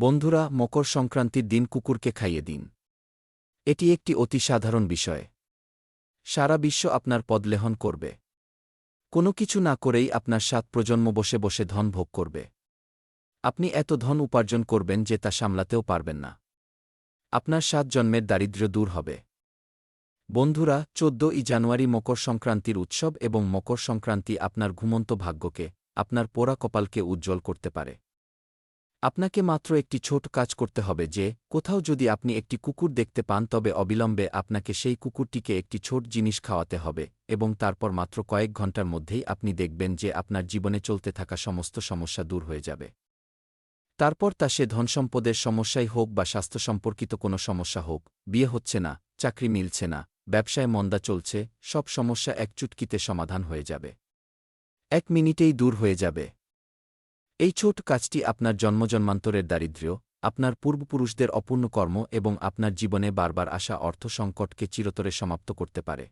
বন্ধুরা, মকর সংক্রান্তির দিন কুকুরকে খাইয়ে দিন। এটি একটি অতি সাধারণ বিষয়। সারা বিশ্ব আপনার পদলেহন করবে। কোনো কিছু না করেই আপনার সাত প্রজন্ম বসে বসে ধন ভোগ করবে। আপনি এত ধন উপার্জন করবেন যে তা সামলাতেও পারবেন না। আপনার সাত জন্মের দারিদ্র্য দূর হবে। বন্ধুরা চোদ্দই জানুয়ারি মকর সংক্রান্তির উৎসব এবং মকর সংক্রান্তি আপনার ঘুমন্ত ভাগ্যকে, আপনার পোড়া কপালকে উজ্জ্বল করতে পারে। আপনাকে মাত্র একটি ছোট কাজ করতে হবে যে, কোথাও যদি আপনি একটি কুকুর দেখতে পান, তবে অবিলম্বে আপনাকে সেই কুকুরটিকে একটি ছোট জিনিস খাওয়াতে হবে এবং তারপর মাত্র কয়েক ঘণ্টার মধ্যেই আপনি দেখবেন যে আপনার জীবনে চলতে থাকা সমস্ত সমস্যা দূর হয়ে যাবে। তারপর তা সে ধনসম্পদের সমস্যাই হোক বা স্বাস্থ্য সম্পর্কিত কোনো সমস্যা হোক, বিয়ে হচ্ছে না, চাকরি মিলছে না, ব্যবসায় মন্দা চলছে, সব সমস্যা এক চুটকিতে সমাধান হয়ে যাবে। এক মিনিটেই দূর হয়ে যাবে। এই ছোট কাজটি আপনার জন্মজন্মান্তরের দারিদ্র্য, আপনার পূর্বপুরুষদের অপূর্ণ কর্ম এবং আপনার জীবনে বারবার আসা অর্থ সংকটকে চিরতরে সমাপ্ত করতে পারে।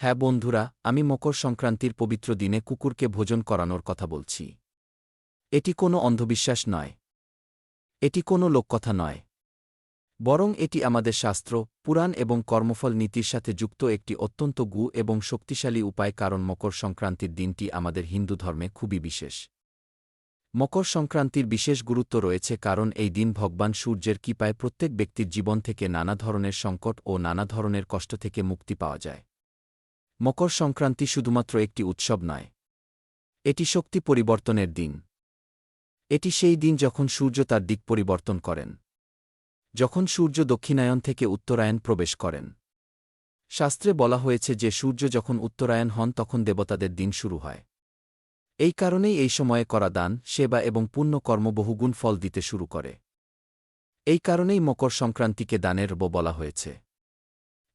হ্যাঁ বন্ধুরা, আমি মকর সংক্রান্তির পবিত্র দিনে কুকুরকে ভোজন করানোর কথা বলছি। এটি কোনো অন্ধবিশ্বাস নয়। এটি কোনো লোককথা নয়। বরং এটি আমাদের শাস্ত্র, পুরাণ এবং কর্মফল নীতির সাথে যুক্ত একটি অত্যন্ত গু এবং শক্তিশালী উপায় কারণ মকর সংক্রান্তির দিনটি আমাদের হিন্দু ধর্মে খুবই বিশেষ। মকর সংক্রান্তির বিশেষ গুরুত্ব রয়েছে কারণ এই দিন ভগবান সূর্যের কৃপায় প্রত্যেক ব্যক্তির জীবন থেকে নানা ধরনের সংকট ও নানা ধরনের কষ্ট থেকে মুক্তি পাওয়া যায়। মকর সংক্রান্তি শুধুমাত্র একটি উৎসব নয়। এটি শক্তি পরিবর্তনের দিন। এটি সেই দিন যখন সূর্য তার দিক পরিবর্তন করেন। যখন সূর্য দক্ষিণায়ন থেকে উত্তরায়ণ প্রবেশ করেন। শাস্ত্রে বলা হয়েছে যে সূর্য যখন উত্তরায়ণ হন তখন দেবতাদের দিন শুরু হয়। এই কারণেই এই সময়ে করা দান সেবা এবং পুণ্য কর্ম বহুগুণ ফল দিতে শুরু করে। এই কারণেই মকর সংক্রান্তিকে দানের রব বলা হয়েছে।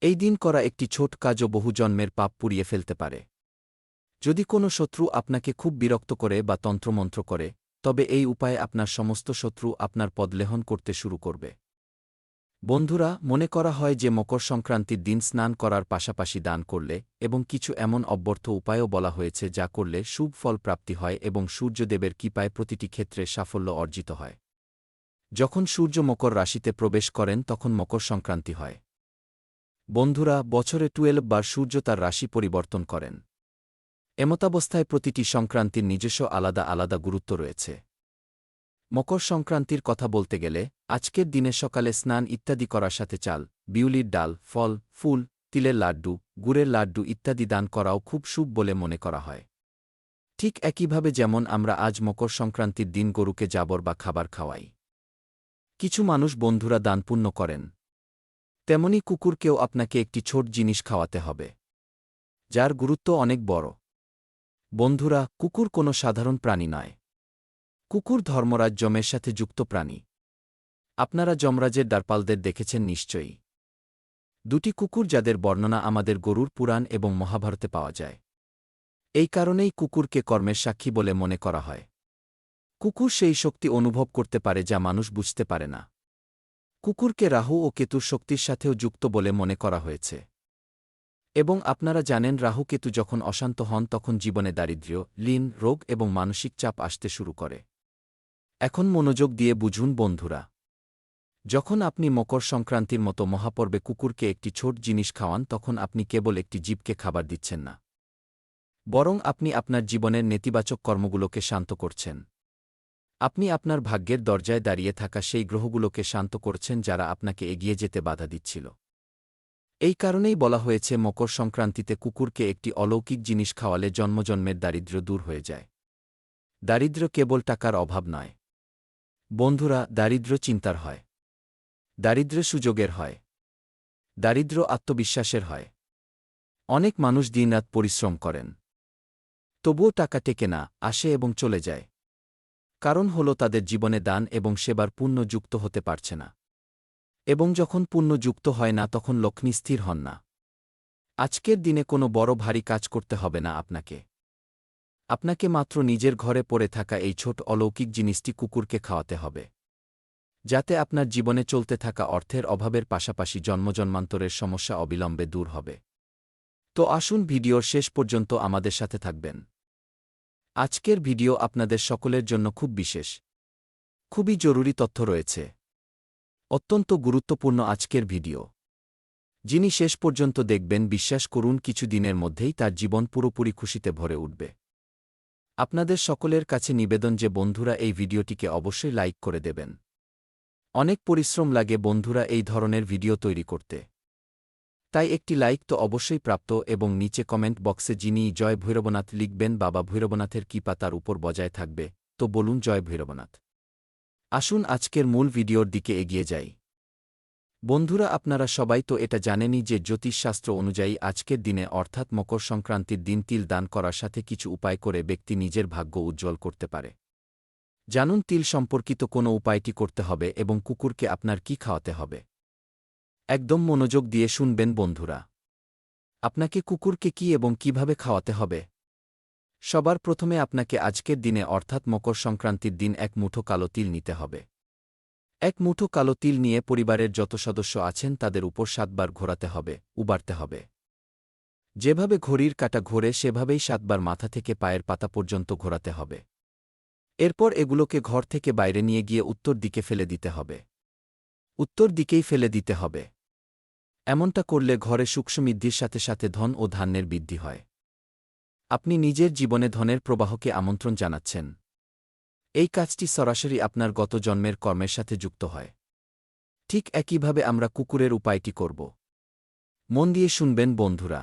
এই দিন করা একটি ছোট কাজও বহু জন্মের পাপ পুড়িয়ে ফেলতে পারে। যদি কোনো শত্রু আপনাকে খুব বিরক্ত করে বা তন্ত্রমন্ত্র করে, তবে এই উপায়ে আপনার সমস্ত শত্রু আপনার পদলেহন করতে শুরু করবে। বন্ধুরা, মনে করা হয় যে মকর সংক্রান্তির দিন স্নান করার পাশাপাশি দান করলে এবং কিছু এমন অব্যর্থ উপায়ও বলা হয়েছে যা করলে শুভ ফল প্রাপ্তি হয় এবং সূর্যদেবের কৃপায় প্রতিটি ক্ষেত্রে সাফল্য অর্জিত হয়। যখন সূর্য মকর রাশিতে প্রবেশ করেন, তখন মকর সংক্রান্তি হয়। বন্ধুরা, বছরে টুয়েলভ বার সূর্য তার রাশি পরিবর্তন করেন। এমতাবস্থায় প্রতিটি সংক্রান্তির নিজস্ব আলাদা আলাদা গুরুত্ব রয়েছে। মকর সংক্রান্তির কথা বলতে গেলে আজকের দিনে সকালে স্নান ইত্যাদি করার সাথে চাল, বিউলির ডাল, ফল, ফুল, তিলের লাড্ডু, গুড়ের লাড্ডু ইত্যাদি দান করাও খুব শুভ বলে মনে করা হয়। ঠিক একইভাবে যেমন আমরা আজ মকর সংক্রান্তির দিন গরুকে জাবর বা খাবার খাওয়াই। কিছু মানুষ বন্ধুরা দানপুণ্য করেন। তেমনি কুকুরকেও আপনাকে একটি ছোট জিনিস খাওয়াতে হবে, যার গুরুত্ব অনেক বড়। বন্ধুরা, কুকুর কোনো সাধারণ প্রাণী নয়। কুকুর ধর্মরাজ যমের সাথে যুক্ত প্রাণী। আপনারা যমরাজের দ্বারপালদের দেখেছেন নিশ্চয়ই। দুটি কুকুর যাদের বর্ণনা আমাদের গরুর পুরাণ এবং মহাভারতে পাওয়া যায়। এই কারণেই কুকুরকে কর্মের সাক্ষী বলে মনে করা হয়। কুকুর সেই শক্তি অনুভব করতে পারে যা মানুষ বুঝতে পারে না। কুকুরকে রাহু ও কেতুর শক্তির সাথেও যুক্ত বলে মনে করা হয়েছে। এবং আপনারা জানেন রাহু কেতু যখন অশান্ত হন তখন জীবনে দারিদ্র্য, লীন, রোগ এবং মানসিক চাপ আসতে শুরু করে। এখন মনোযোগ দিয়ে বুঝুন বন্ধুরা। যখন আপনি মকর সংক্রান্তির মতো মহাপর্বে কুকুরকে একটি ছোট জিনিস খাওয়ান, তখন আপনি কেবল একটি জীবকে খাবার দিচ্ছেন না। বরং আপনি আপনার জীবনের নেতিবাচক কর্মগুলোকে শান্ত করছেন। আপনি আপনার ভাগ্যের দরজায় দাঁড়িয়ে থাকা সেই গ্রহগুলোকে শান্ত করছেন যারা আপনাকে এগিয়ে যেতে বাধা দিচ্ছিল। এই কারণেই বলা হয়েছে, মকর সংক্রান্তিতে কুকুরকে একটি অলৌকিক জিনিস খাওয়ালে জন্মজন্মের দারিদ্র্য দূর হয়ে যায়। দারিদ্র্য কেবল টাকার অভাব নয়। বন্ধুরা, দারিদ্র চিন্তার হয়। দারিদ্র সুযোগের হয়। দারিদ্র আত্মবিশ্বাসের হয়। অনেক মানুষ দিনরাত পরিশ্রম করেন। তবুও টাকা টেকে না, আসে এবং চলে যায়। কারণ হল তাদের জীবনে দান এবং সেবার পুণ্য যুক্ত হতে পারছে না। এবং যখন পুণ্য যুক্ত হয় না, তখন লক্ষ্মী স্থির হন না। আজকের দিনে কোনো বড় ভারী কাজ করতে হবে না আপনাকে। আপনাকে মাত্র নিজের ঘরে পড়ে থাকা এই ছোট অলৌকিক জিনিসটি কুকুরকে খাওয়াতে হবে। যাতে আপনার জীবনে চলতে থাকা অর্থের অভাবের পাশাপাশি জন্মজন্মান্তরের সমস্যা অবিলম্বে দূর হবে। তো আসুন ভিডিওর শেষ পর্যন্ত আমাদের সাথে থাকবেন। আজকের ভিডিও আপনাদের সকলের জন্য খুব বিশেষ। খুবই জরুরি তথ্য রয়েছে। অত্যন্ত গুরুত্বপূর্ণ আজকের ভিডিও। যিনি শেষ পর্যন্ত দেখবেন, বিশ্বাস করুন কিছু দিনের মধ্যেই তার জীবন পুরোপুরি খুশিতে ভরে উঠবে। আপনাদের সকলের কাছে নিবেদন যে বন্ধুরা এই ভিডিওটিকে অবশ্যই লাইক করে দেবেন। অনেক পরিশ্রম লাগে বন্ধুরা এই ধরনের ভিডিও তৈরি করতে। তাই একটি লাইক তো অবশ্যই প্রাপ্ত এবং নিচে কমেন্ট বক্সে যিনি জয় ভৈরবনাথ লিখবেন বাবা ভৈরবনাথের কৃপা তার উপর বজায় থাকবে, তো বলুন জয় ভৈরবনাথ। আসুন আজকের মূল ভিডিওর দিকে এগিয়ে যাই। বন্ধুরা আপনারা সবাই তো এটা জানেনই যে জ্যোতিষশাস্ত্র অনুযায়ী আজকের দিনে অর্থাৎ মকর সংক্রান্তির দিন তিল দান করার সাথে কিছু উপায় করে ব্যক্তি নিজের ভাগ্য উজ্জ্বল করতে পারে। জানুন তিল সম্পর্কিত কোনো উপায়টি করতে হবে এবং কুকুরকে আপনার কি খাওয়াতে হবে। একদম মনোযোগ দিয়ে শুনবেন বন্ধুরা। আপনাকে কুকুরকে কি এবং কীভাবে খাওয়াতে হবে? সবার প্রথমে আপনাকে আজকের দিনে অর্থাৎ মকর সংক্রান্তির দিন এক মুঠো কালো তিল নিতে হবে। এক মুঠো কালো তিল নিয়ে পরিবারের যত সদস্য আছেন তাদের উপর সাতবার ঘোরাতে হবে, উবারতে হবে। যেভাবে ঘড়ির কাটা ঘোরে সেভাবেই সাতবার মাথা থেকে পায়ের পাতা পর্যন্ত ঘোরাতে হবে। এরপর এগুলোকে ঘর থেকে বাইরে নিয়ে গিয়ে উত্তর দিকে ফেলে দিতে হবে। উত্তর দিকেই ফেলে দিতে হবে। এমনটা করলে ঘরে সুখসমৃদ্ধির সাথে সাথে ধন ও ধান্যের বৃদ্ধি হয়। আপনি নিজের জীবনে ধনের প্রবাহকে আমন্ত্রণ জানাচ্ছেন। এই কাজটি সরাসরি আপনার গত জন্মের কর্মের সাথে যুক্ত হয়। ঠিক একইভাবে আমরা কুকুরের উপায়টি করব। মন দিয়ে শুনবেন বন্ধুরা।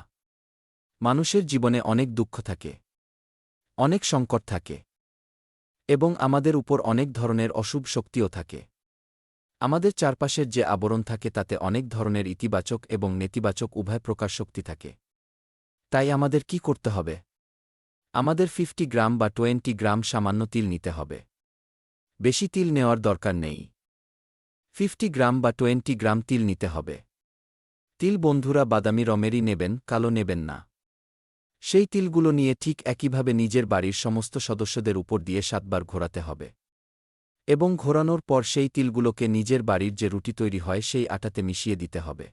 মানুষের জীবনে অনেক দুঃখ থাকে। অনেক সংকট থাকে। এবং আমাদের উপর অনেক ধরনের অশুভ শক্তিও থাকে। আমাদের চারপাশের যে আবরণ থাকে তাতে অনেক ধরনের ইতিবাচক এবং নেতিবাচক উভয় প্রকার শক্তি থাকে। তাই আমাদের কি করতে হবে? আমাদের ফিফটি গ্রাম বা টোয়েন্টি গ্রাম সামান্য তিল নিতে হবে। বেশি তিল নেওয়ার দরকার নেই। ফিফটি গ্রাম বা টোয়েন্টি গ্রাম তিল নিতে হবে। তিল বন্ধুরা বাদামি রমেরই নেবেন, কালো নেবেন না। সেই তিলগুলো নিয়ে ঠিক একইভাবে নিজের বাড়ির সমস্ত সদস্যদের উপর দিয়ে সাতবার ঘোরাতে হবে। এবং ঘোরানোর পর সেই তিলগুলোকে নিজের বাড়ির যে রুটি তৈরি হয় সেই আটাতে মিশিয়ে দিতে হবে।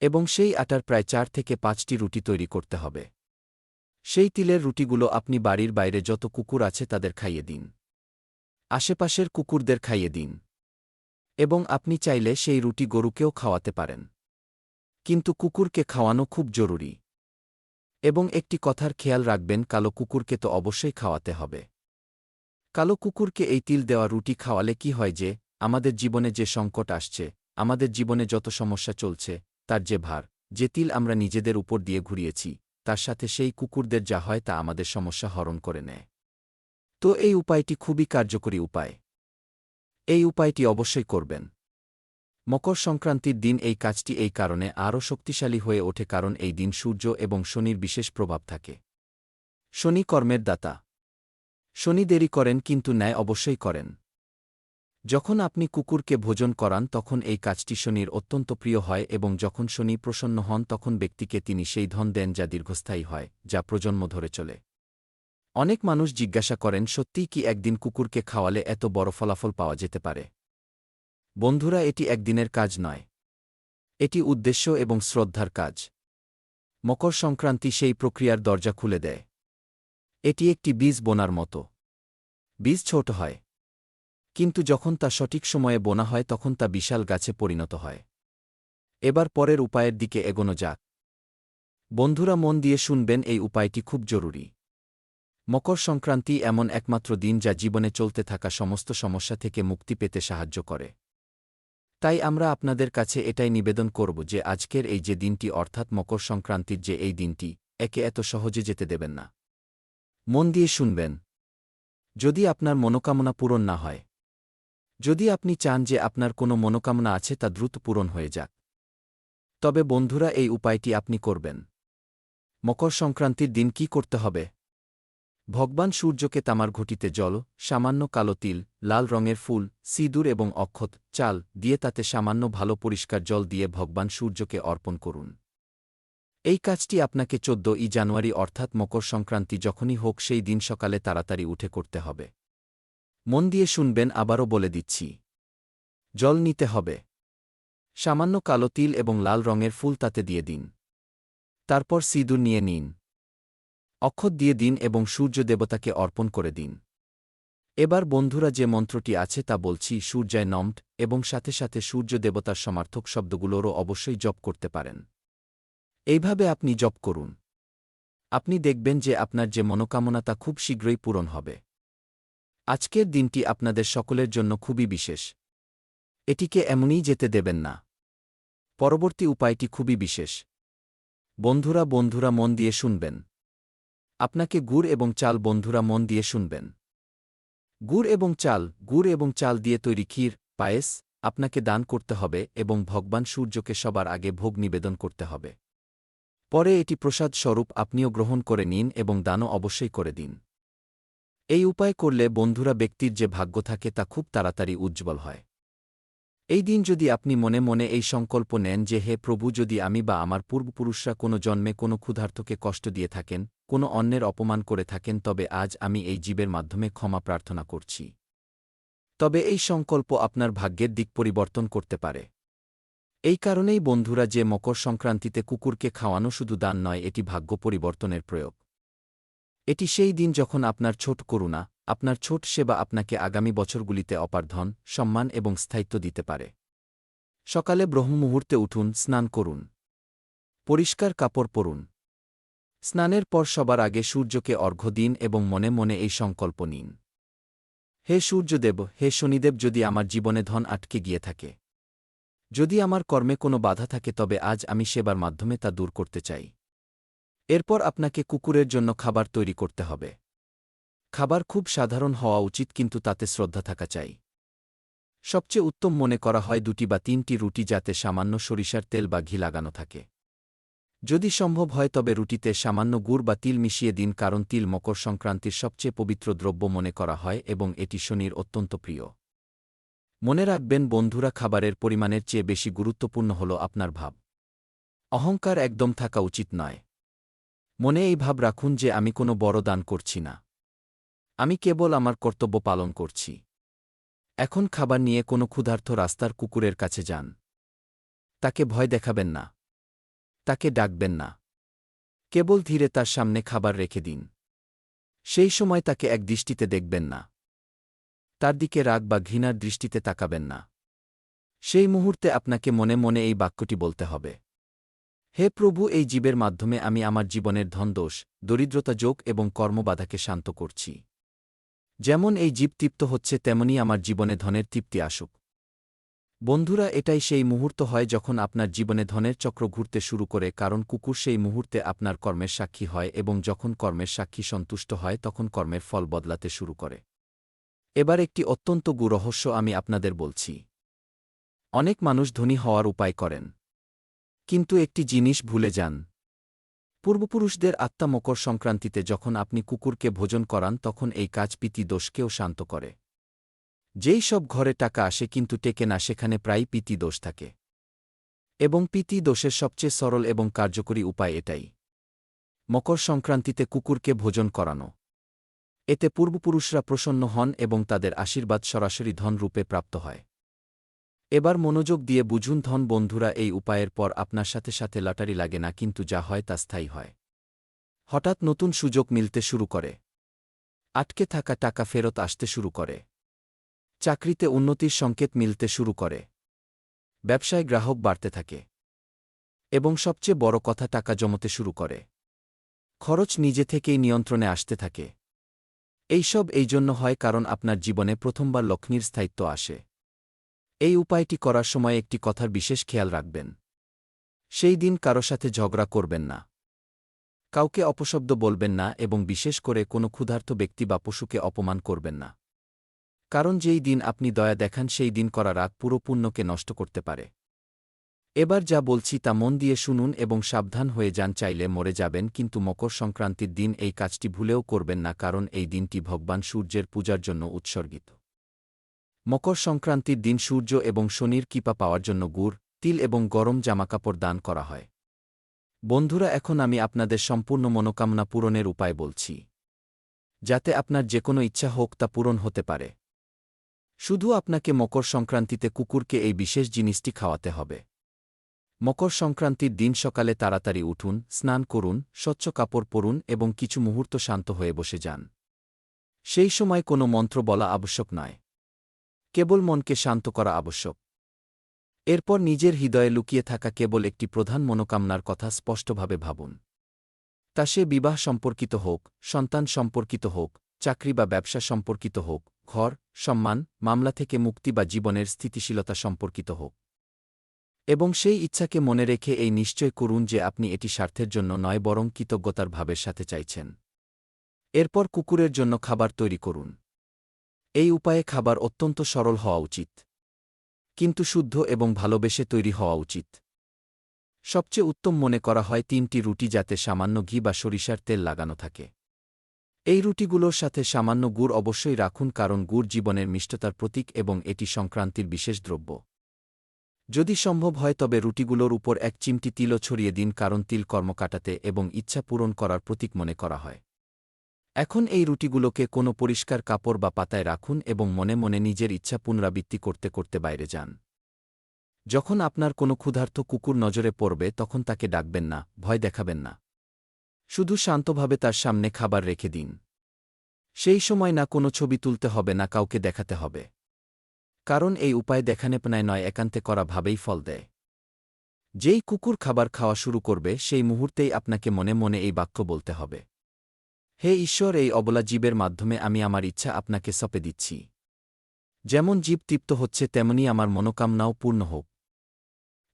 এবং সেই আটার প্রায় চার থেকে পাঁচটি রুটি তৈরি করতে হবে। সেই তিলের রুটিগুলো আপনি বাড়ির বাইরে যত কুকুর আছে তাদের খাইয়ে দিন। আশেপাশের কুকুরদের খাইয়ে দিন। এবং আপনি চাইলে সেই রুটি গরুকেও খাওয়াতে পারেন। কিন্তু কুকুরকে খাওয়ানো খুব জরুরি। এবং একটি কথার খেয়াল রাখবেন, কালো কুকুরকে তো অবশ্যই খাওয়াতে হবে। কালো কুকুরকে এই তিল দেওয়া রুটি খাওয়ালে কি হয় যে, আমাদের জীবনে যে সংকট আসছে, আমাদের জীবনে যত সমস্যা চলছে, তার যে ভার, যে তিল আমরা নিজেদের উপর দিয়ে ঘুরিয়েছি, তার সাথে সেই কুকুরদের যা হয় তা আমাদের সমস্যা হরণ করে নেয়। তো এই উপায়টি খুবই কার্যকরী উপায়। এই উপায়টি অবশ্যই করবেন। মকর সংক্রান্তির দিন এই কাজটি এই কারণে আরও শক্তিশালী হয়ে ওঠে কারণ এই দিন সূর্য এবং শনির বিশেষ প্রভাব থাকে। শনি কর্মের দাতা। শনি দেরি করেন কিন্তু ন্যায় অবশ্যই করেন। যখন আপনি কুকুরকে ভোজন করান তখন এই কাজটি শনির অত্যন্ত প্রিয় হয় এবং যখন শনি প্রসন্ন হন তখন ব্যক্তিকে তিনি সেই ধন দেন যা দীর্ঘস্থায়ী হয়, যা প্রজন্ম ধরে চলে। অনেক মানুষ জিজ্ঞাসা করেন, সত্যিই কি একদিন কুকুরকে খাওয়ালে এত বড় ফলাফল পাওয়া যেতে পারে? বন্ধুরা, এটি একদিনের কাজ নয়। এটি উদ্দেশ্য এবং শ্রদ্ধার কাজ। মকর সংক্রান্তি সেই প্রক্রিয়ার দরজা খুলে দেয়। এটি একটি বীজ বোনার মতো। বীজ ছোট হয়। কিন্তু যখন তা সঠিক সময়ে বোনা হয়, তখন তা বিশাল গাছে পরিণত হয়। এবার পরের উপায়ের দিকে এগোনো যাক। বন্ধুরা, মন দিয়ে শুনবেন, এই উপায়টি খুব জরুরি। মকর সংক্রান্তি এমন একমাত্র দিন যা জীবনে চলতে থাকা সমস্ত সমস্যা থেকে মুক্তি পেতে সাহায্য করে। তাই আমরা আপনাদের কাছে এটাই নিবেদন করব যে আজকের এই যে দিনটি অর্থাৎ মকর সংক্রান্তির যে এই দিনটি, একে এত সহজে যেতে দেবেন না। মন দিয়ে শুনবেন। যদি আপনার মনোকামনা পূরণ না হয়, যদি আপনি চান যে আপনার কোনো মনোকামনা আছে তা দ্রুত পূরণ হয়ে যাক, তবে বন্ধুরা এই উপায়টি আপনি করবেন। মকর সংক্রান্তির দিন কি করতে হবে? ভগবান সূর্যকে তামার ঘটিতে জল, সামান্য কালো তিল, লাল রঙের ফুল, সিঁদুর এবং অক্ষত, চাল দিয়ে তাতে সামান্য ভালো পরিষ্কার জল দিয়ে ভগবান সূর্যকে অর্পণ করুন। এই কাজটি আপনাকে চোদ্দ ই জানুয়ারি অর্থাৎ মকর সংক্রান্তি যখনই হোক সেই দিন সকালে তাড়াতাড়ি উঠে করতে হবে। মন দিয়ে শুনবেন আবারও বলে দিচ্ছি। জল নিতে হবে। সামান্য কালো তিল এবং লাল রঙের ফুল তাতে দিয়ে দিন। তারপর সিঁদুর নিয়ে নিন। অক্ষত দিয়ে দিন এবং সূর্য দেবতাকে অর্পণ করে দিন। এবার বন্ধুরা যে মন্ত্রটি আছে তা বলছি, সূর্যায় নমট এবং সাথে সাথে সূর্য দেবতার সমার্থক শব্দগুলোরও অবশ্যই জপ করতে পারেন। এইভাবে আপনি জপ করুন। আপনি দেখবেন যে আপনার যে মনোকামনা তা খুব শীঘ্রই পূরণ হবে। আজকের দিনটি আপনাদের সকলের জন্য খুবই বিশেষ। এটিকে এমনই যেতে দেবেন না। পরবর্তী উপায়টি খুবই বিশেষ। বন্ধুরা বন্ধুরা মন দিয়ে শুনবেন। আপনাকে গুড় এবং চাল বন্ধুরা মন দিয়ে শুনবেন। গুড় এবং চাল, গুড় এবং চাল দিয়ে তৈরি ক্ষীর, পায়েস, আপনাকে দান করতে হবে এবং ভগবান সূর্যকে সবার আগে ভোগ নিবেদন করতে হবে। পরে এটি প্রসাদ স্বরূপ আপনিও গ্রহণ করে নিন এবং দানও অবশ্যই করে দিন। এই উপায় করলে বন্ধুরা ব্যক্তির যে ভাগ্য থাকে তা খুব তাড়াতাড়ি উজ্জ্বল হয়। এই দিন যদি আপনি মনে মনে এই সংকল্প নেন যে হে প্রভু, যদি আমি বা আমার পূর্বপুরুষরা কোনো জন্মে কোনো ক্ষুধার্থকে কষ্ট দিয়ে থাকেন, কোনো অন্যের অপমান করে থাকেন, তবে আজ আমি এই জীবের মাধ্যমে ক্ষমা প্রার্থনা করছি। তবে এই সংকল্প আপনার ভাগ্যের দিক পরিবর্তন করতে পারে। এই কারণেই বন্ধুরা, যে মকর সংক্রান্তিতে কুকুরকে খাওয়ানো শুধু দান নয়, এটি ভাগ্য পরিবর্তনের প্রয়োগ। এটি সেই দিন যখন আপনার ছোট করুণা, আপনার ছোট সেবা আপনাকে আগামী বছরগুলিতে অপার ধন, সম্মান এবং স্থায়িত্ব দিতে পারে। সকালে ব্রহ্মমুহূর্তে উঠুন, স্নান করুন। পরিষ্কার কাপড় পরুন। স্নানের পর সবার আগে সূর্যকে অর্ঘ্য দিন এবং মনে মনে এই সংকল্প নিন। হে সূর্যদেব, হে শনিদেব, যদি আমার জীবনে ধন আটকে গিয়ে থাকে। যদি আমার কর্মে কোনো বাধা থাকে, তবে আজ আমি সেবার মাধ্যমে তা দূর করতে চাই। এরপর আপনাকে কুকুরের জন্য খাবার তৈরি করতে হবে। খাবার খুব সাধারণ হওয়া উচিত কিন্তু তাতে শ্রদ্ধা থাকা চাই। সবচেয়ে উত্তম মনে করা হয় দুটি বা তিনটি রুটি যাতে সামান্য সরিষার তেল বা ঘি লাগানো থাকে। যদি সম্ভব হয় তবে রুটিতে সামান্য গুড় বা তিল মিশিয়ে দিন কারণ তিল মকর সংক্রান্তির সবচেয়ে পবিত্র দ্রব্য মনে করা হয় এবং এটি শনির অত্যন্ত প্রিয়। মনে রাখবেন বন্ধুরা খাবারের পরিমাণের চেয়ে বেশি গুরুত্বপূর্ণ হল আপনার ভাব। অহংকার একদম থাকা উচিত নয়। মনে এই ভাব রাখুন যে আমি কোনো বড় দান করছি না। আমি কেবল আমার কর্তব্য পালন করছি। এখন খাবার নিয়ে কোনো ক্ষুধার্থ রাস্তার কুকুরের কাছে যান। তাকে ভয় দেখাবেন না। তাকে ডাকবেন না। কেবল ধীরে তার সামনে খাবার রেখে দিন। সেই সময় তাকে এক দৃষ্টিতে দেখবেন না। তার দিকে রাগ বা ঘৃণার দৃষ্টিতে তাকাবেন না। সেই মুহূর্তে আপনাকে মনে মনে এই বাক্যটি বলতে হবে। হে প্রভু, এই জীবের মাধ্যমে আমি আমার জীবনের ধনদোষ দরিদ্রতা যোগ এবং কর্মবাধাকে শান্ত করছি। যেমন এই জীব তৃপ্ত হচ্ছে, তেমনি আমার জীবনে ধনের তৃপ্তি আসুক। বন্ধুরা, এটাই সেই মুহূর্ত হয় যখন আপনার জীবনে ধনের চক্র ঘুরতে শুরু করে, কারণ কুকুর সেই মুহূর্তে আপনার কর্মের সাক্ষী হয় এবং যখন কর্মের সাক্ষী সন্তুষ্ট হয়, তখন কর্মের ফল বদলাতে শুরু করে। এবার একটি অত্যন্ত গুরহস্য আমি আপনাদের বলছি। অনেক মানুষ ধনী হওয়ার উপায় করেন। কিন্তু একটি জিনিস ভুলে যান। পূর্বপুরুষদের আত্মা মকর সংক্রান্তিতে যখন আপনি কুকুরকে ভোজন করান, তখন এই কাজ পিতি দোষকেও শান্ত করে। যেই সব ঘরে টাকা আসে কিন্তু টেকে না, সেখানে প্রায় পিতি দোষ থাকে। এবং পিতি দোষের সবচেয়ে সরল এবং কার্যকরী উপায় এটাই। মকর সংক্রান্তিতে কুকুরকে ভোজন করানো। এতে পূর্বপুরুষরা প্রসন্ন হন এবং তাদের আশীর্বাদ সরাসরি ধনরূপে প্রাপ্ত হয়। এবার মনোযোগ দিয়ে বুঝুন, ধন বন্ধুরা, এই উপায়ের পর আপনার সাথে সাথে লটারি লাগে না, কিন্তু যা হয় তা স্থায়ী হয়। হঠাৎ নতুন সুযোগ মিলতে শুরু করে। আটকে থাকা টাকা ফেরত আসতে শুরু করে। চাকরিতে উন্নতির সংকেত মিলতে শুরু করে। ব্যবসায় গ্রাহক বাড়তে থাকে। এবং সবচেয়ে বড় কথা, টাকা জমতে শুরু করে। খরচ নিজে থেকেই নিয়ন্ত্রণে আসতে থাকে। এইসব এই জন্য হয় কারণ আপনার জীবনে প্রথমবার লক্ষ্মীর স্থায়িত্ব আসে। এই উপায়টি করার সময় একটি কথার বিশেষ খেয়াল রাখবেন। সেই দিন কারও সাথে ঝগড়া করবেন না। কাউকে অপশব্দ বলবেন না এবং বিশেষ করে কোনো ক্ষুধার্ত ব্যক্তি বা পশুকে অপমান করবেন না। কারণ যেই দিন আপনি দয়া দেখান, সেই দিন করা রাগ পুরো পুণ্যকে নষ্ট করতে পারে। এবার যা বলছি তা মন দিয়ে শুনুন এবং সাবধান হয়ে যান, চাইলে মরে যাবেন, কিন্তু মকর সংক্রান্তির দিন এই কাজটি ভুলেও করবেন না, কারণ এই দিনটি ভগবান সূর্যের পূজার জন্য উৎসর্গিত। মকর সংক্রান্তির দিন সূর্য এবং শনির কৃপা পাওয়ার জন্য গুড়, তিল এবং গরম জামাকাপড় দান করা হয়। বন্ধুরা, এখন আমি আপনাদের সম্পূর্ণ মনোকামনা পূরণের উপায় বলছি। যাতে আপনার যে কোনো ইচ্ছা হোক তা পূরণ হতে পারে। শুধু আপনাকে মকর সংক্রান্তিতে কুকুরকে এই বিশেষ জিনিসটি খাওয়াতে হবে। মকর সংক্রান্তির দিন সকালে তাড়াতাড়ি উঠুন, স্নান করুন, স্বচ্ছ কাপড় পরুন এবং কিছু মুহূর্ত শান্ত হয়ে বসে যান। সেই সময় কোনো মন্ত্র বলা আবশ্যক নয়। কেবল মনকে শান্ত করা আবশ্যক। এরপর নিজের হৃদয়ে লুকিয়ে থাকা কেবল একটি প্রধান মনোকামনার কথা স্পষ্টভাবে ভাবুন। তা সে বিবাহ সম্পর্কিত হোক, সন্তান সম্পর্কিত হোক, চাকরি বা ব্যবসা সম্পর্কিত হোক, ঘর, সম্মান, মামলা থেকে মুক্তি বা জীবনের স্থিতিশীলতা সম্পর্কিত হোক। এবং সেই ইচ্ছাকে মনে রেখে এই নিশ্চয় করুন যে আপনি এটি স্বার্থের জন্য নয় বরং কৃতজ্ঞতার ভাবের সাথে চাইছেন। এরপর কুকুরের জন্য খাবার তৈরি করুন। এই উপায়ে খাবার অত্যন্ত সরল হওয়া উচিত। কিন্তু শুদ্ধ এবং ভালোবেসে তৈরি হওয়া উচিত। সবচেয়ে উত্তম মনে করা হয় তিনটি রুটি যাতে সামান্য ঘি বা সরিষার তেল লাগানো থাকে। এই রুটিগুলোর সাথে সামান্য গুড় অবশ্যই রাখুন কারণ গুড় জীবনের মিষ্টতার প্রতীক এবং এটি সংক্রান্তির বিশেষ দ্রব্য। যদি সম্ভব হয় তবে রুটিগুলোর উপর এক চিমটি তিলও ছড়িয়ে দিন কারণ তিল কর্ম কাটাতে এবং ইচ্ছা পূরণ করার প্রতীক মনে করা হয়। এখন এই রুটিগুলোকে কোনো পরিষ্কার কাপড় বা পাতায় রাখুন এবং মনে মনে নিজের ইচ্ছা পুনরাবৃত্তি করতে করতে বাইরে যান। যখন আপনার কোনো ক্ষুধার্ত কুকুর নজরে পড়বে, তখন তাকে ডাকবেন না, ভয় দেখাবেন না। শুধু শান্তভাবে তার সামনে খাবার রেখে দিন। সেই সময় না কোনো ছবি তুলতে হবে, না কাউকে দেখাতে হবে। কারণ এই উপায় দেখানে দেখানেপনায় নয়, একান্তে করা ভাবেই ফল দেয়। যেই কুকুর খাবার খাওয়া শুরু করবে, সেই মুহূর্তেই আপনাকে মনে মনে এই বাক্য বলতে হবে। হে ঈশ্বর, এই অবলা জীবের মাধ্যমে আমি আমার ইচ্ছা আপনাকে সপে দিচ্ছি। যেমন জীব তৃপ্ত হচ্ছে, তেমনি আমার মনোকামনাও পূর্ণ হোক।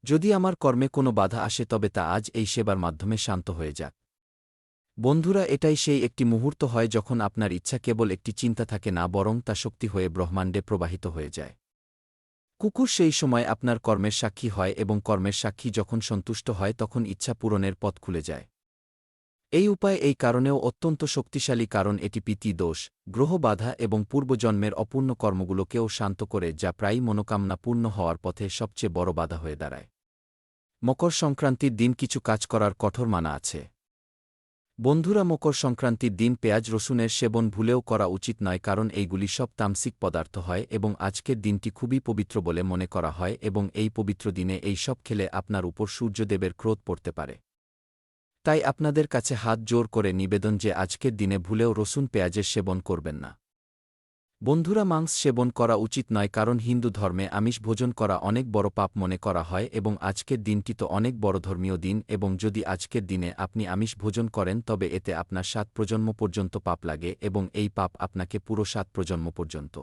যদি আমার কর্মে কোনো বাধা আসে, তবে তা আজ এই সেবার মাধ্যমে শান্ত হয়ে যাক। বন্ধুরা, এটাই সেই একটি মুহূর্ত হয় যখন আপনার ইচ্ছা কেবল একটি চিন্তা থাকে না, বরং তা শক্তি হয়ে ব্রহ্মাণ্ডে প্রবাহিত হয়ে যায়। কুকুর সেই সময় আপনার কর্মের সাক্ষী হয় এবং কর্মের সাক্ষী যখন সন্তুষ্ট হয়, তখন ইচ্ছা পূরণের পথ খুলে যায়। এই উপায় এই কারণেও অত্যন্ত শক্তিশালী কারণ এটি পিতি দোষ, গ্রহ বাধা এবং পূর্বজন্মের অপূর্ণ কর্মগুলোকেও শান্ত করে যা প্রায়ই মনোকামনা পূর্ণ হওয়ার পথে সবচেয়ে বড় বাধা হয়ে দাঁড়ায়। মকর সংক্রান্তির দিন কিছু কাজ করার কঠোর মানা আছে। বন্ধুরা, মকর সংক্রান্তির দিন পেঁয়াজ রসুনের সেবন ভুলেও করা উচিত নয় কারণ এইগুলি সব তামসিক পদার্থ হয় এবং আজকের দিনটি খুবই পবিত্র বলে মনে করা হয় এবং এই পবিত্র দিনে এই সব খেলে আপনার উপর সূর্যদেবের ক্রোধ পড়তে পারে। তাই আপনাদের কাছে হাত জোর করে নিবেদন যে আজকের দিনে ভুলেও রসুন পেঁয়াজের সেবন করবেন না। বন্ধুরা, মাংস সেবন করা উচিত নয়, কারণ হিন্দু ধর্মে আমিষ ভোজন করা অনেক বড় পাপ মনে করা হয় এবং আজকের দিনটি তো অনেক বড় ধর্মীয় দিন এবং যদি আজকের দিনে আপনি আমিষ ভোজন করেন, তবে এতে আপনার সাত প্রজন্ম পর্যন্ত পাপ লাগে এবং এই পাপ আপনাকে পুরো সাত প্রজন্ম পর্যন্ত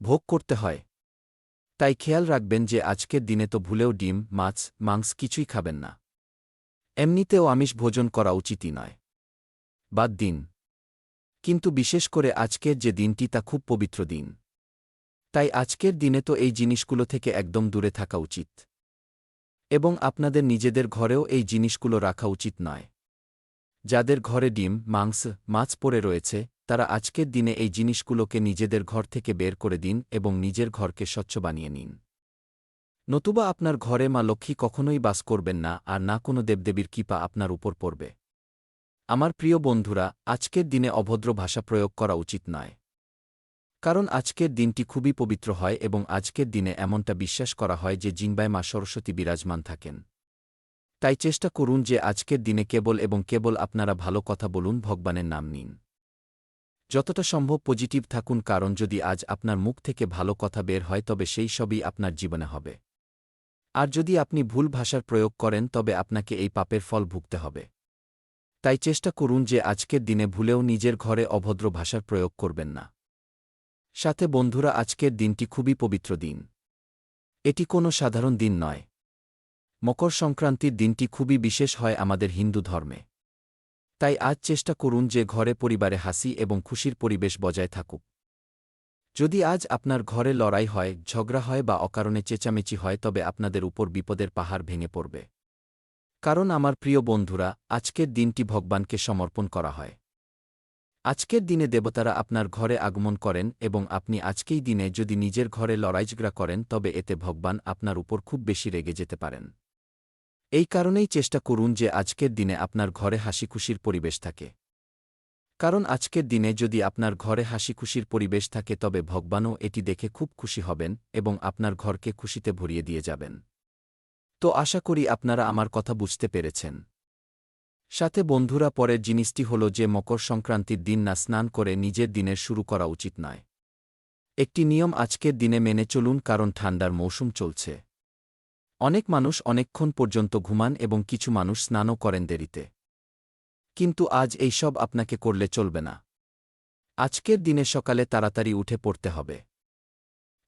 ভোগ করতে হয়। তাই খেয়াল রাখবেন যে আজকের দিনে তো ভুলেও ডিম, মাছ, মাংস কিছুই খাবেন না। এমনিতেও আমিষ ভোজন করা উচিতই নয়। বাদ দিন। কিন্তু বিশেষ করে আজকের যে দিনটি তা খুব পবিত্র দিন। তাই আজকের দিনে তো এই জিনিসগুলো থেকে একদম দূরে থাকা উচিত। এবং আপনাদের নিজেদের ঘরেও এই জিনিসগুলো রাখা উচিত নয়। যাদের ঘরে ডিম, মাংস, মাছ পড়ে রয়েছে, তারা আজকের দিনে এই জিনিসগুলোকে নিজেদের ঘর থেকে বের করে দিন এবং নিজের ঘরকে স্বচ্ছ বানিয়ে নিন। নতুবা আপনার ঘরে মা লক্ষ্মী কখনোই বাস করবেন না আর না কোনো দেবদেবীর কৃপা আপনার উপর পড়বে। আমার প্রিয় বন্ধুরা, আজকের দিনে অভদ্র ভাষা প্রয়োগ করা উচিত নয়। কারণ আজকের দিনটি খুবই পবিত্র হয় এবং আজকের দিনে এমনটা বিশ্বাস করা হয় যে জিনবায় মা সরস্বতী বিরাজমান থাকেন। তাই চেষ্টা করুন যে আজকের দিনে কেবল এবং কেবল আপনারা ভালো কথা বলুন, ভগবানের নাম নিন। যতটা সম্ভব পজিটিভ থাকুন, কারণ যদি আজ আপনার মুখ থেকে ভালো কথা বের হয়, তবে সেই সবই আপনার জীবনে হবে। আর যদি আপনি ভুল ভাষার প্রয়োগ করেন, তবে আপনাকে এই পাপের ফল ভুগতে হবে। তাই চেষ্টা করুন যে আজকের দিনে ভুলেও নিজের ঘরে অভদ্র ভাষার প্রয়োগ করবেন না। সাথে বন্ধুরা, আজকের দিনটি খুবই পবিত্র দিন। এটি কোনো সাধারণ দিন নয়। মকর সংক্রান্তির দিনটি খুবই বিশেষ হয় আমাদের হিন্দু ধর্মে। তাই আজ চেষ্টা করুন যে ঘরে পরিবারে হাসি এবং খুশির পরিবেশ বজায় থাকুক। যদি আজ আপনার ঘরে লড়াই হয়, ঝগড়া হয় বা অকারণে চেঁচামেচি হয়, তবে আপনাদের উপর বিপদের পাহাড় ভেঙে পড়বে। কারণ আমার প্রিয় বন্ধুরা, আজকের দিনটি ভগবানকে সমর্পণ করা হয়। আজকের দিনে দেবতারা আপনার ঘরে আগমন করেন এবং আপনি আজকেই দিনে যদি নিজের ঘরে লড়াইঝগড়া করেন, তবে এতে ভগবান আপনার উপর খুব বেশি রেগে যেতে পারেন। এই কারণেই চেষ্টা করুন যে আজকের দিনে আপনার ঘরে হাসিখুশির পরিবেশ থাকে। কারণ আজকের দিনে যদি আপনার ঘরে হাসি খুশির পরিবেশ থাকে তবে ভগবানও এটি দেখে খুব খুশি হবেন এবং আপনার ঘরকে খুশিতে ভরিয়ে দিয়ে যাবেন। তো আশা করি আপনারা আমার কথা বুঝতে পেরেছেন। সাথে বন্ধুরা, পরের জিনিসটি হল যে মকর সংক্রান্তির দিন না স্নান করে নিজের দিনের শুরু করা উচিত নয়। একটি নিয়ম আজকের দিনে মেনে চলুন কারণ ঠান্ডার মৌসুম চলছে। অনেক মানুষ অনেকক্ষণ পর্যন্ত ঘুমান এবং কিছু মানুষ স্নানও করেন দেরিতে। কিন্তু আজ এইসব আপনাকে করলে চলবে না। আজকের দিনে সকালে তাড়াতাড়ি উঠে পড়তে হবে।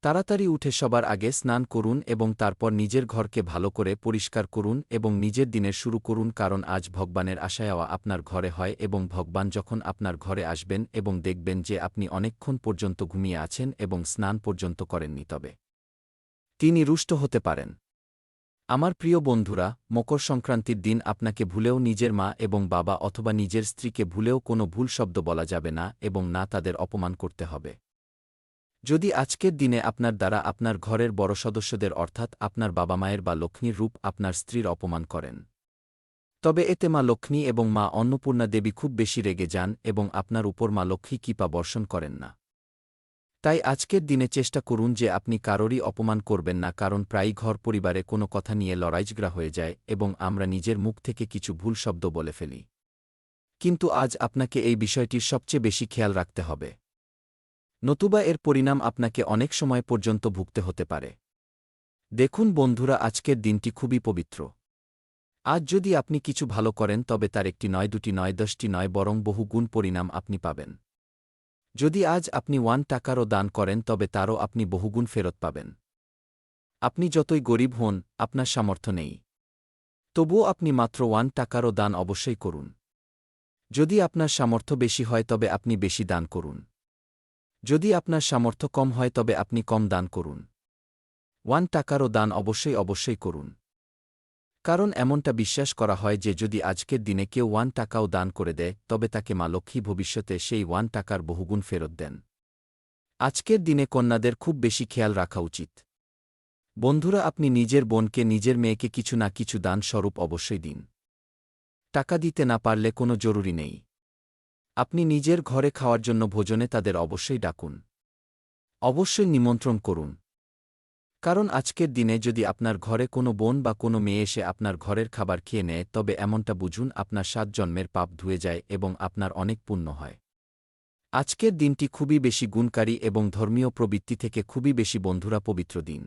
তাড়াতাড়ি উঠে সবার আগে স্নান করুন এবং তারপর নিজের ঘরকে ভালো করে পরিষ্কার করুন এবং নিজের দিনের শুরু করুন কারণ আজ ভগবানের আশায়াওয়া আপনার ঘরে হয় এবং ভগবান যখন আপনার ঘরে আসবেন এবং দেখবেন যে আপনি অনেকক্ষণ পর্যন্ত ঘুমিয়ে আছেন এবং স্নান পর্যন্ত করেননি তবে। তিনি রুষ্ট হতে পারেন। আমার প্রিয় বন্ধুরা, মকর সংক্রান্তির দিন আপনাকে ভুলেও নিজের মা এবং বাবা অথবা নিজের স্ত্রীকে ভুলেও কোনো ভুল শব্দ বলা যাবে না এবং না তাদের অপমান করতে হবে। যদি আজকের দিনে আপনার দ্বারা আপনার ঘরের বড় সদস্যদের অর্থাৎ আপনার বাবা মায়ের বা লক্ষ্মীর রূপ আপনার স্ত্রীর অপমান করেন। তবে এতে মা লক্ষ্মী এবং মা অন্নপূর্ণা দেবী খুব বেশি রেগে যান এবং আপনার উপর মা লক্ষ্মী কৃপা বর্ষণ করেন না। তাই আজকের দিনে চেষ্টা করুন যে আপনি কারোরই অপমান করবেন না, কারণ প্রায়ই ঘর পরিবারে কোনো কথা নিয়ে লড়াইঝগড়া হয়ে যায় এবং আমরা নিজের মুখ থেকে কিছু ভুল শব্দ বলে ফেলি। কিন্তু আজ আপনাকে এই বিষয়টির সবচেয়ে বেশি খেয়াল রাখতে হবে। নতুবা এর পরিণাম আপনাকে অনেক সময় পর্যন্ত ভুগতে হতে পারে। দেখুন বন্ধুরা, আজকের দিনটি খুবই পবিত্র। আজ যদি আপনি কিছু ভালো করেন, তবে তার একটি নয়, দুটি নয়, দশটি নয়, বরং বহু গুণ পরিণাম আপনি পাবেন। যদি আজ আপনি ওয়ান টাকারও দান করেন, তবে তারও আপনি বহুগুণ ফেরত পাবেন। আপনি যতই গরিব হন, আপনার সামর্থ্য নেই। তবুও আপনি মাত্র ওয়ান টাকারও দান অবশ্যই করুন। যদি আপনার সামর্থ্য বেশি হয়, তবে আপনি বেশি দান করুন। যদি আপনার সামর্থ্য কম হয়, তবে আপনি কম দান করুন। ওয়ান টাকারও দান অবশ্যই অবশ্যই করুন। কারণ এমনটা বিশ্বাস করা হয় যে যদি আজকের দিনে কেউ ওয়ান টাকাও দান করে দেয়, তবে তাকে মা লক্ষ্মী ভবিষ্যতে সেই ওয়ান টাকার বহুগুণ ফেরত দেন। আজকের দিনে কন্যাদের খুব বেশি খেয়াল রাখা উচিত। বন্ধুরা, আপনি নিজের বোনকে নিজের মেয়েকে কিছু না কিছু দান স্বরূপ অবশ্যই দিন। টাকা দিতে না পারলে কোনো জরুরি নেই। আপনি নিজের ঘরে খাওয়ার জন্য ভোজনে তাদের অবশ্যই ডাকুন। অবশ্যই নিমন্ত্রণ করুন। কারণ আজকের দিনে যদি আপনার ঘরে কোনো বোন বা কোনো মেয়ে এসে আপনার ঘরের খাবার খেয়ে নেয়, তবে এমনটা বুঝুন আপনার সাত জন্মের পাপ ধুয়ে যায় এবং আপনার অনেক পুণ্য হয়। আজকের দিনটি খুবই বেশি গুণকারী এবং ধর্মীয় প্রবৃত্তি থেকে খুবই বেশি বন্ধুরা পবিত্র দিন।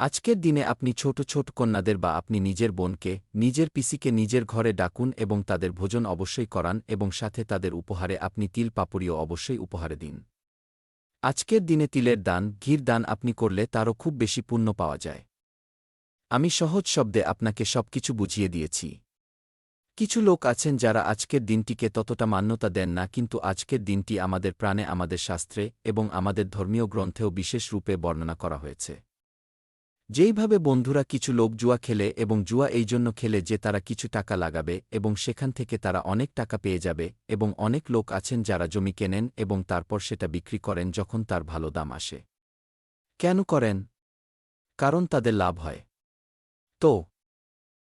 আজকের দিনে আপনি ছোট ছোট কন্যাদের বা আপনি নিজের বোনকে, নিজের পিসিকে নিজের ঘরে ডাকুন এবং তাদের ভোজন অবশ্যই করান এবং সাথে তাদের উপহারে আপনি তিল পাপড়িও অবশ্যই উপহারে দিন। আজকের দিনে তিলের দান, ঘির দান আপনি করলে তারও খুব বেশি পুণ্য পাওয়া যায়। আমি সহজ শব্দে আপনাকে সবকিছু বুঝিয়ে দিয়েছি। কিছু লোক আছেন যারা আজকের দিনটিকে ততটা মান্যতা দেন না, কিন্তু আজকের দিনটি আমাদের প্রাণে, আমাদের শাস্ত্রে এবং আমাদের ধর্মীয় গ্রন্থেও বিশেষ রূপে বর্ণনা করা হয়েছে। যেইভাবে বন্ধুরা কিছু লোক জুয়া খেলে এবং জুয়া এই জন্য খেলে যে তারা কিছু টাকা লাগাবে এবং সেখান থেকে তারা অনেক টাকা পেয়ে যাবে এবং অনেক লোক আছেন যারা জমি কেনেন এবং তারপর সেটা বিক্রি করেন যখন তার ভালো দাম আসে। কেন করেন? কারণ তাদের লাভ হয়। তো